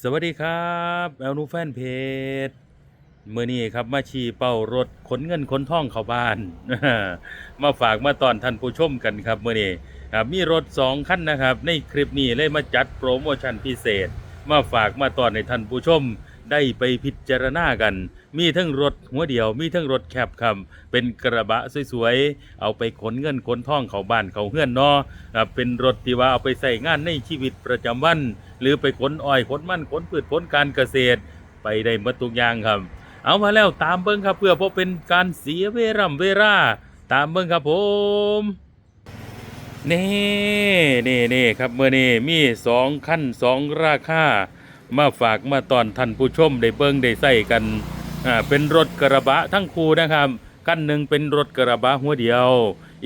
สวัสดีครับแอลนูแฟนเพจเมื่อนี้ครับมาชีเป้ารถขนเงินขนทองเข้าบ้าน มาฝากมาตอนท่านผู้ชมกันครับเมื่อนี้มีรถสองคันนะครับ ในคลิปนี้เลยมาจัดโปรโมชั่นพิเศษ มาฝากมาตอนในท่านผู้ชม ได้ไปพิจารณากัน มีทั้งรถหัวเดียว มีทั้งรถแคบครับ เป็นกระบะสวยๆ เอาไปขนเงินขนทองเขาบ้านเขาเฮือนนาะครับเป็นรถที่ว่าเอาไปใส่งานในชีวิตประจำวัน หรือไปขนอ้อยขนมันขนพืชผลการเกษตร ไปได้หมดทุกอย่างครับ เอามาแล้วตามเบิ้งครับเพื่อเพบเป็นการเสียเวรัมเวลาตามเบิ้งครับผมนี่นี่นี่ครับเมื่อนี้มีสองขั้นสองราคา มาฝากมาตอนท่านผู้ชมได้เบิ้งได้ใส่กันอ่าเป็นรถกระบะทั้งคู่นะครับขั้นหนึ่งเป็นรถกระบะหัวเดียว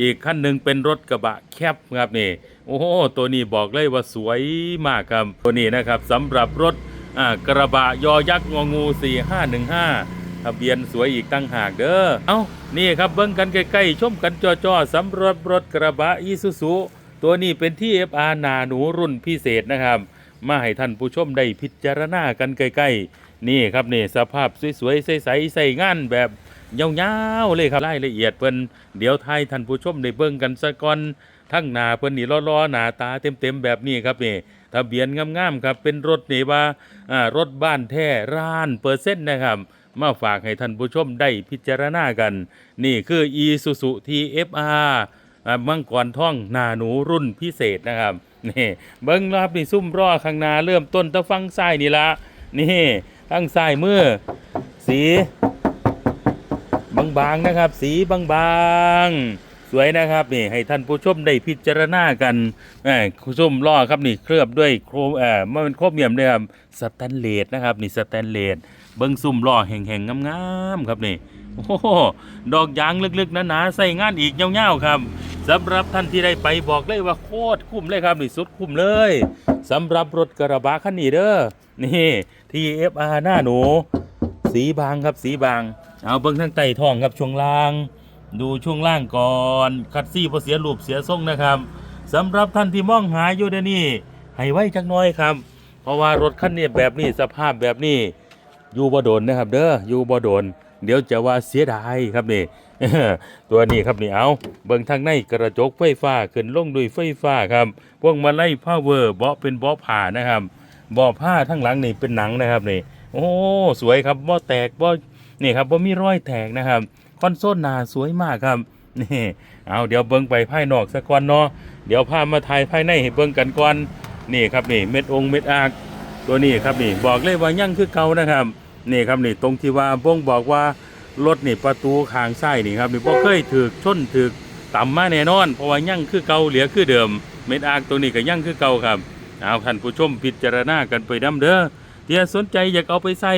อีกขั้นหนึ่งเป็นรถกระบะแคบครับนี่โอ้โหตัวนี้บอกเลยว่าสวยมากครับตัวนี้นะครับสำหรับรถอ่ากระบะยอยักษ์งองู 4515 ทะเบียนสวยอีกตั้งหากเด้อเอ้านี่ครับเบิ้งกันใกล้ๆชมกันจอๆสำหรับรถกระบะอีซูซุตัวนี้เป็นที่ FR หนาหนูรุ่นพิเศษนะครับ มาให้ท่านผู้ชมได้พิจารณากันใกล้ๆนี่ครับนี่สภาพสวยๆใสๆใส่งานแบบยาวๆเลยครับรายละเอียดเพิ่นเดี๋ยวไทายท่านผู้ชมได้เบิ่งกันซะก่อนทั้งหน้าเพิ่นนี่ล้อๆหน้าตาเต็มๆแบบนี้ครับนี่ทะเบียนงามๆครับเป็นรถนี่ว่าอ่ารถบ้านแท้ร้านเปอร์เซ็นต์นะครับมาฝากให้ท่านผู้ชมได้พิจารณากัน นี่คือ Isuzu TFR อ่ามังกรท่องหนาหนูรุ่นพิเศษนะครับ นี่เบิ้งนะครับนี่ซุ่มรอข้างหน้าเริ่มต้นตะฟังซ้ายนี่ละนี่ทั้งซ้ายมือสีบางๆนะครับ สีบางๆ สวยนะครับนี่ให้ท่านผู้ชมได้พิจารณากันแหมซุ่มล่อครับนี่เคลือบด้วยโครมเอ่อมันเป็นโครเมียมด้วยครับสแตนเลสนะครับนี่สแตนเลสเบิ้งซุ่มล่อแห่งๆงามๆครับนี่ โอ้โหดอกยางลึกๆหนาๆใส่งานอีกยาวๆครับสำหรับท่านที่ได้ไปบอกเลยว่าโคตรคุ้มเลยครับนี่สุดคุ้มเลยสำหรับรถกระบะคันนี้เด้อนี่ TFR หน้าหนู สีบางครับสีบาง เอาเบิ้งทั้งไต่ทองครับช่วงล่าง ดูช่วงล่างก่อนคัดซี่พอเสียรูปเสียทรงนะครับสำหรับท่านที่มองหาอยู่เดี๋ยวนี้ให้ไว้จักน้อยครับ เพราะว่ารถคันนี้แบบนี้สภาพแบบนี้อยู่บ่โดนนะครับ เด้ออยู่บ่โดน เดี๋ยวจะว่าเสียดายครับนี่ตัวนี้ครับนี่เอาเบิ่งทางในกระจกไฟฟ้าขึ้นลงด้วยไฟฟ้าครับ พวงมาไลัยพาวเวอร์เบาะเป็นเบาะผ้านะครับเบาะผ้าทั้งหลังนี่เป็นหนังนะครับนี่โอ้สวยครับบ่แตกบ่นี่ครับบ่มีรอยแตกนะครับคอนโซลหน้าสวยมากครับนี่เอาเดี๋ยวเบิ่งไปภายนอกสักก่อนเนาะเดี๋ยวพามาถ่ายภายในให้เบิ่งกันก่อนนี่ครับนี่เม็ดองเม็ดอากตัวนี้ครับนี่บอกเลยว่ายั่งคือเก่านะครับ นี่ครับนี่ตรงที่ว่าบ่งบอกว่ารถนี่ประตูข้างซ้ายนี่ครับนี่บ่เคยถูกชนถูกต่ำมาแน่นอน เพราะว่ายังคือเก่าเหลือคือเดิม เม็ดอากตัวนี้ก็ยังคือเก่าครับเอาท่านผู้ชมพิจารณากันไปนํเด้อเที่สนใจอยากเอาไปใส่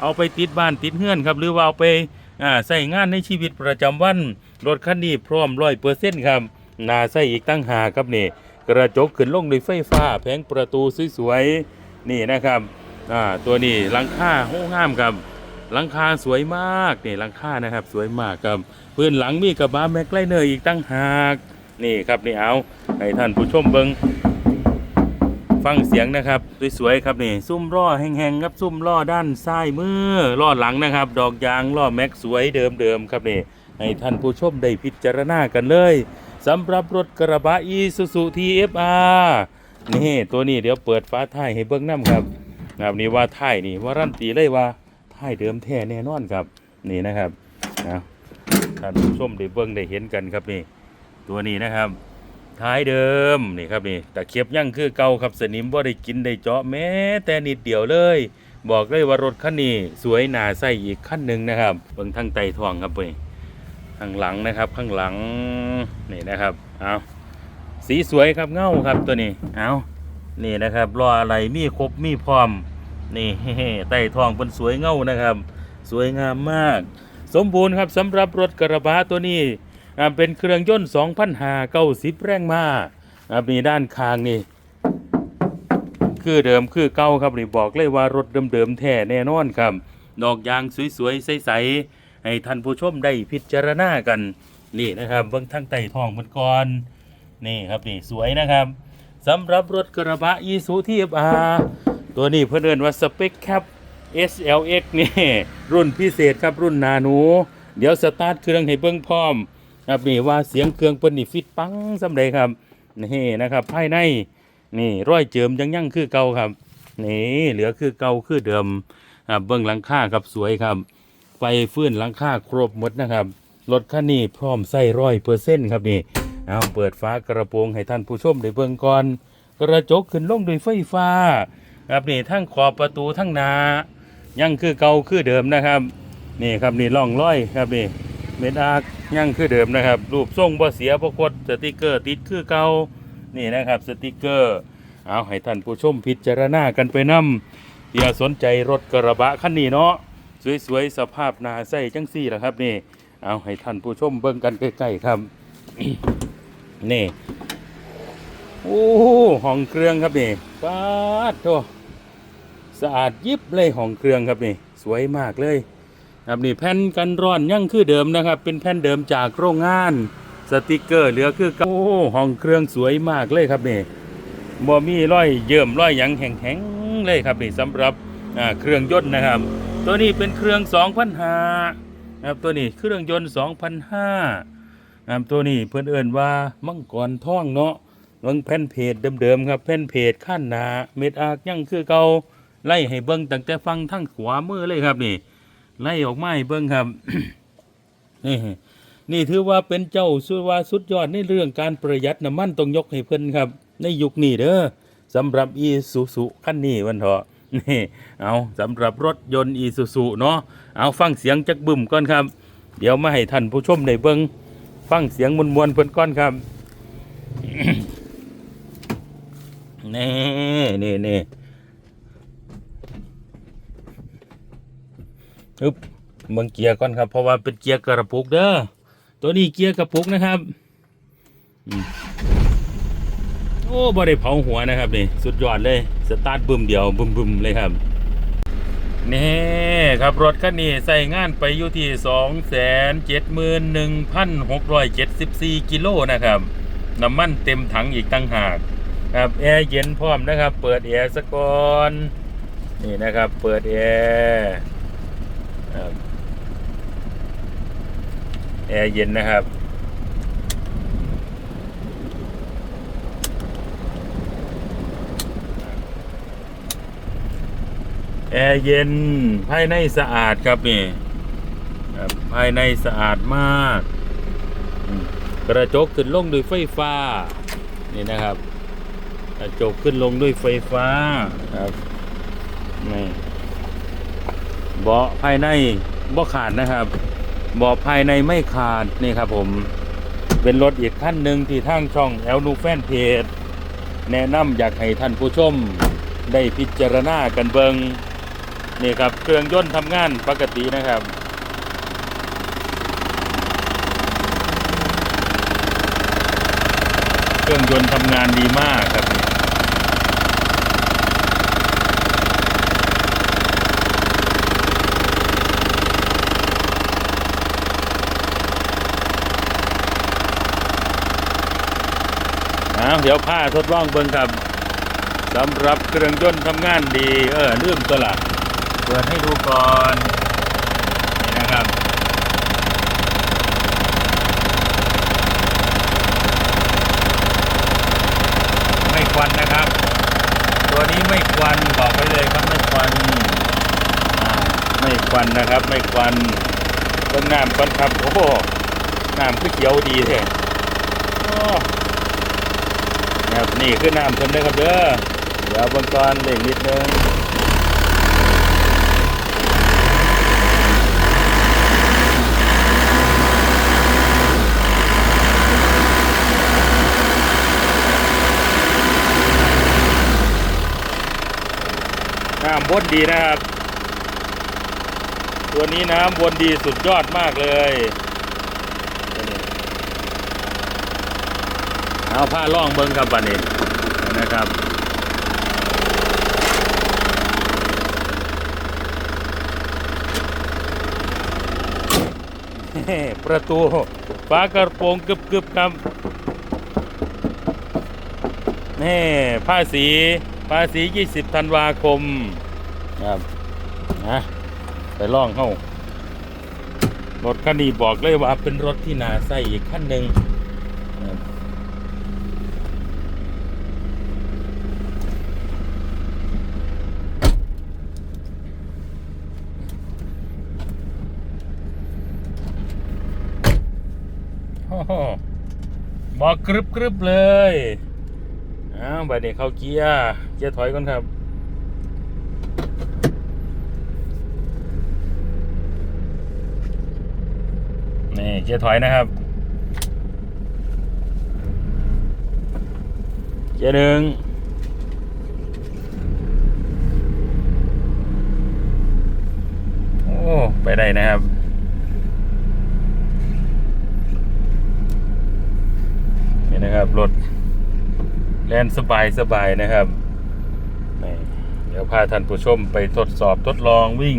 เอาไปติดบ้านติดเฮือนครับหรือว่าเอาไปอ่าใส่งานในชีวิตประจำวันรถคันนี้พร้อมร้อยเปอร์เซ็นต์ครับนาใส่อีกตั้งหาครับนี่กระจกขึ้นลงด้วยไฟฟ้า แผงประตูสวยๆนี่นะครับ อ่าตัวนี้หลังคาโห้งามครับหลังคาสวยมากนี่หลังคานะครับ สวยมากครับพื้นหลังมีกระบะแม็กไลเนอร์อีกตั้งหากนี่ครับนี่เอาให้ท่านผู้ชมเบิงฟังเสียงนะครับ สวยๆครับนี่ซุ่มล้อแห้งๆครับซุ่มล้อด้านซ้ายมือล้อหลังนะครับ ดอกยางล้อแม็กสวยเดิมๆครับนี่ให้ท่านผู้ชมได้พิจารณากันเลยสำหรับรถกระบะ Isuzu TFR นี่ตัวนี้เดี๋ยวเปิดฟ้าท้ายให้เบิ้งน้ำครับ นะครับนี่ว่าท้ายนี่ว่ารันตีเลยว่าท้ายเดิมแท้แน่นอนครับนี่นะครับนะท่านผู้ชมได้เบิ้งได้เห็นกันครับนี่ ตัวนี้นะครับท้ายเดิมนี่ครับนี่ตะเข็บยังคือเก่าครับสนิมบ่าได้กินได้เจาะแม้แต่นิดเดียวเลย บอกเลยว่ารถคันนี้สวยหนาใส่อีกคันหนึ่งนะครับเบิ่งทางไตทองครับเว้ยข้างหลังนะครับข้างหลังนี่นะครับเอาสีสวยครับเงาครับตัวนี้เอานี่นะครับรออะไรมีครบมีพร้อม นี่ไต้ทองเป็นสวยเงานะครับ สวยงามมาก สมบูรณ์ครับสำหรับรถกระบะตัวนี้เป็นเครื่องยนต์2,590แรงม้ามีด้านข้างนี่ คือเดิมคือเก่าครับนี่บอกเลยว่ารถเดิมๆแท้แน่นอนครับดอกยางสวยๆใสๆให้ท่านผู้ชมได้พิจารณากันนี่นะครับเบื้องทั้งไต่ทองมันก่อนนี่ครับนี่สวยนะครับสำหรับรถกระบะอีซูทีฟอา ตัวนี้เพื่อนเอินว่าสเปคแคป SLX นี่รุ่นพิเศษครับรุ่นนาหนู เดี๋ยวสตาร์ทเครื่องให้เบิ่งพร้อมครับนี่ว่าเสียงเครื่องเปิ้นนี่ฟิตปังสำเร็จครับนี่นะครับภายในนี่ร้อยเจิมยังยั่งคือเก่าครับนี่เหลือคือเก่าคือเดิมครับเบื้องหลังคาครับสวยครับ ไฟฟื้นหลังคาครบหมดนะครับรถคันนี้พร้อมใส่ร้อยเปอร์เซ็นต์ครับนี่เอาเปิดฟ้ากระโปรงให้ท่านผู้ชมได้เบิ่งก่อน กระจกขึ้นลงด้วยไฟฟ้า ครับนี่ทั้งขอบประตูทั้งนายังคือเก่าคือเดิมนะครับ นี่ครับนี่ล่องร้อยครับนี่เม็ดอาร์กยังคือเดิมนะครับ รูปทรงบ่เสียบ่คดสติกเกอร์ติดคือเก่านี่นะครับสติกเกอร์เอาให้ท่านผู้ชมพิจารณากันไปนํเดี๋ยวสนใจรถกระบะคันนี้เนาะสวยๆสภาพนาใส่จังซี่ละครับนี่เอาให้ท่านผู้ชมเบิ่งกันใกล้ๆครับนี่โอ้ห้องเครื่องครับนี่ปาดโต สะอาดยิบเลยห้องเครื่องครับนี่สวยมากเลยครับนี่แผ่นกันร้อนยังคือเดิมนะครับ เป็นแผ่นเดิมจากโรงงานสติกเกอร์เหลือคือเก่าโอ้ห้องเครื่องสวยมากเลยครับนี่บ่มีร้อยเยิ่มร้อยหยังแข็งๆเลยครับนี่สำหรับเครื่องยนต์นะครับ ตัวนี้เป็นเครื่อง2,500ครับตัวนี้เครื่องยนต์2,500ครับตัวนี้เพื่อนเอิ้นว่ามังกรท่องเนาะเบิ่งแผ่นเพจเดิมๆครับแผ่นเพจขั้นหนาเม็ดอากยังคือเก่า ไล่ให้เบิ่งตั้งแต่ฟังทั้งขวามือเลยครับนี่ ไล่ออกมาให้เบิ่งครับ นี่นี่ถือว่าเป็นเจ้าสุดว่าสุดยอดในเรื่องการประหยัดน้ำมันต้องยกให้เพิ่นครับ ในยุคนี้เด้อสำหรับอีซูซุคันนี้วันเถอะนี่เอาสำหรับรถยนต์อีซูซุเนาะเอาฟังเสียงจักบึมก่อนครับ เดี๋ยวมาให้ท่านผู้ชมได้เบิ่งฟังเสียงมวลๆเพิ่นก่อนครับนี่นี่นี่ อึบเมืองเกียร์ก่อนครับ เพราะว่าเป็นเกียร์กระปุกเด้อตัวนี้เกียร์กระปุกนะครับโอ้บ่ได้เผาหัวนะครับนี่สุดยอดเลยสตาร์ทบึมเดียวบึมบึมเลยครับนี่ครับรถคันนี้ใส่งานไปอยู่ที่ 271,674 กิโลนะครับน้ำมันเต็มถังอีกตั้งหากครับแอร์เย็นพร้อมนะครับ เปิดแอร์สะก่อนนี่นะครับ เปิดแอร์ แอร์เย็นนะครับ แอร์เย็น ภายในสะอาดครับนี่ภายในสะอาดมาก กระจกขึ้นลงด้วยไฟฟ้า นี่นะครับ กระจกขึ้นลงด้วยไฟฟ้าครับนี่ เบาะภายในเบาะขาดนะครับเบาะภายในไม่ขาดนี่ครับผมเป็นรถอีกขั้นหนึ่งที่ทางช่องแอลนูแฟนเพจแนะนำอยากให้ท่านผู้ชมได้พิจารณากันเบิงนี่ครับเครื่องยนต์ทำงานปกตินะครับเครื่องยนต์ทำงานดีมากครับ เอาเดี๋ยวผ้าทดลองเบิ่งครับสำหรับเครื่องยนต์ทำงานดี เออลืมตัวละเปิดให้ดูก่อนนี่นะครับ ไม่ควันนะครับ ตัวนี้ไม่ควันบอกไว้เลยครับไม่ควันไม่ควันนะครับ ไม่ควันต้นน้ำก่อนครับโอ้โหน้ำคือเขียวดีแท้ นี่คือน้ำเพิ่นเด้ครับเด้อเดี๋ยวบนก่อนเล่งนิดนึงน้ำวนดีนะครับ ตัวนี้น้ำวนดีสุดยอดมากเลย เอาผ้าล่องเบิ้งครับบัดนี้นะครับประตูฝากระโปรงกึบกึบครับนี่ผ้าสีภาษี20ธันวาคมครับนะไปล่องเข้ารถคันนี้บอกเลยว่าเป็นรถที่นาใส่อีกขั้นหนึ่งครับโอ้โหบ อกกรึบกรึบเลยอ้าวบัดนี้เข้าเกียร์ เกียร์ถอยก่อนครับ นี่เกียร์ถอยนะครับ เกียร์หนึ่งโอ้ ไปได้นะครับ นี่นะค รับรถแล่นสบายสบายนะครับเดี๋ยวพาท่านผู้ชมไปทดสอบทดลองวิ่ง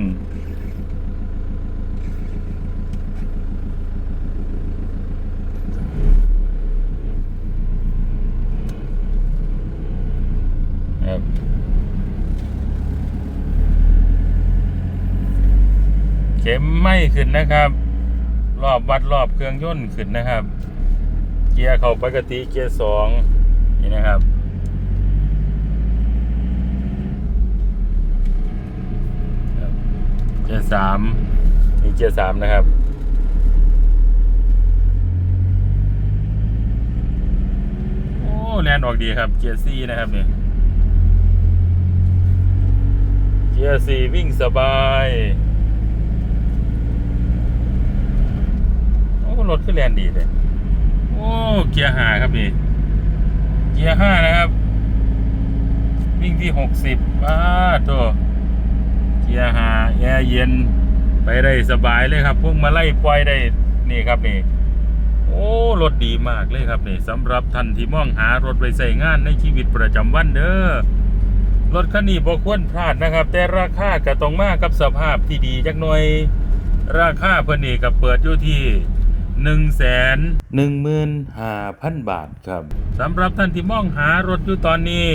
ครับเข็มไม่ขึ้นนะครับ รอบวัดรอบเครื่องยนต์ขึ้นนะครับ กียร์เข้าปกติเกียร์สองนี่นะครับเกียร์สามนี่เกียร์สามนะครับโอ้แลนออกดีครับเกียร์สี่นะครับเนี่ยเกียร์สี่วิ่งสบายโอ้รถขึ้นแลนดีเลย โอ้เกียร์ห้าครับนี่เกียร์ห้านะครับ วิ่งที่หกสิบป้าตัวเกียร์ห้าแอร์เย็นไปได้สบายเลยครับพวกมาไล่ปล่อยได้นี่ครับนี่โอ้รถดีมากเลยครับนี่สำหรับท่านที่มองหารถไปใส่งานในชีวิตประจำวันเด้อรถคันนี้บ่ควรพลาดนะครับ แต่ราคาก็ต้องมากับสภาพที่ดีจักหน่อย ราคาเพิ่นนี่ก็เปิดอยู่ที่ หนึ่งแสนหนึ่งหมื่นห้าพันบาทครับสำหรับท่านที่มองหารถอยู่ตอนนี้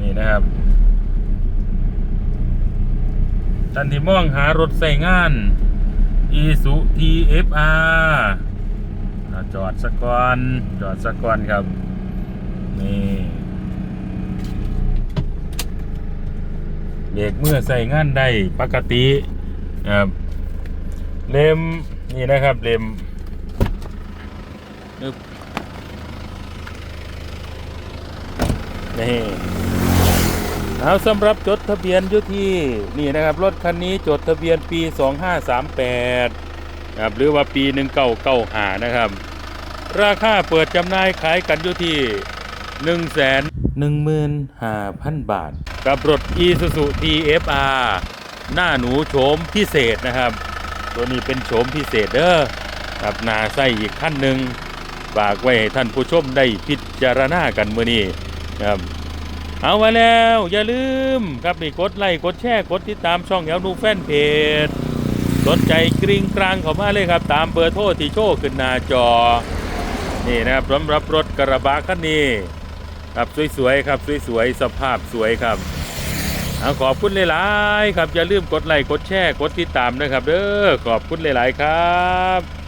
นี่นะครับ ท่านที่มองหารถใส่งานอีสุ TFR อ่าจอดสักก่อน จอดสักก่อนครับ นี่เบรกเมื่อใส่งานได้ปกติครับเล็ม นี่นะครับเล็มนึบนี่เอาสำหรับจดทะเบียนอยู่ที่นี่นะครับรถคันนี้จดทะเบียนปี 2538นะครับหรือว่าปี 1995 นะครับ ราคาเปิดจำหน่ายขายกันอยู่ที่ 1 1 5 0 0 0 บาท กับรถ Isuzu TFR หน้าหนูโฉมพิเศษนะครับ ตัวนี้เป็นโฉมพิเศษเด้อครับนาไส้อีกขั้นหนึ่งฝากไว้ให้ท่านผู้ชมได้พิจารณากันเมื่อนี้ครับเอามาแล้วอย่าลืมครับนี่กดไลค์กดแชร์กดติดตามช่องแอลนูแฟนเพจสนใจกริงกลางเข้ามาเลยครับ ตามเบอร์โทรที่โชว์ขึ้นหน้าจอ นี่นะครับสำหรับรถกระบะคันนี้ครับสวยๆครับสวยๆสภาพสวยครับ เอาขอบคุณหลายๆครับอย่าลืมกดไลค์กดแชร์กดติดตามนะครับเด้อขอบคุณหลายๆครับ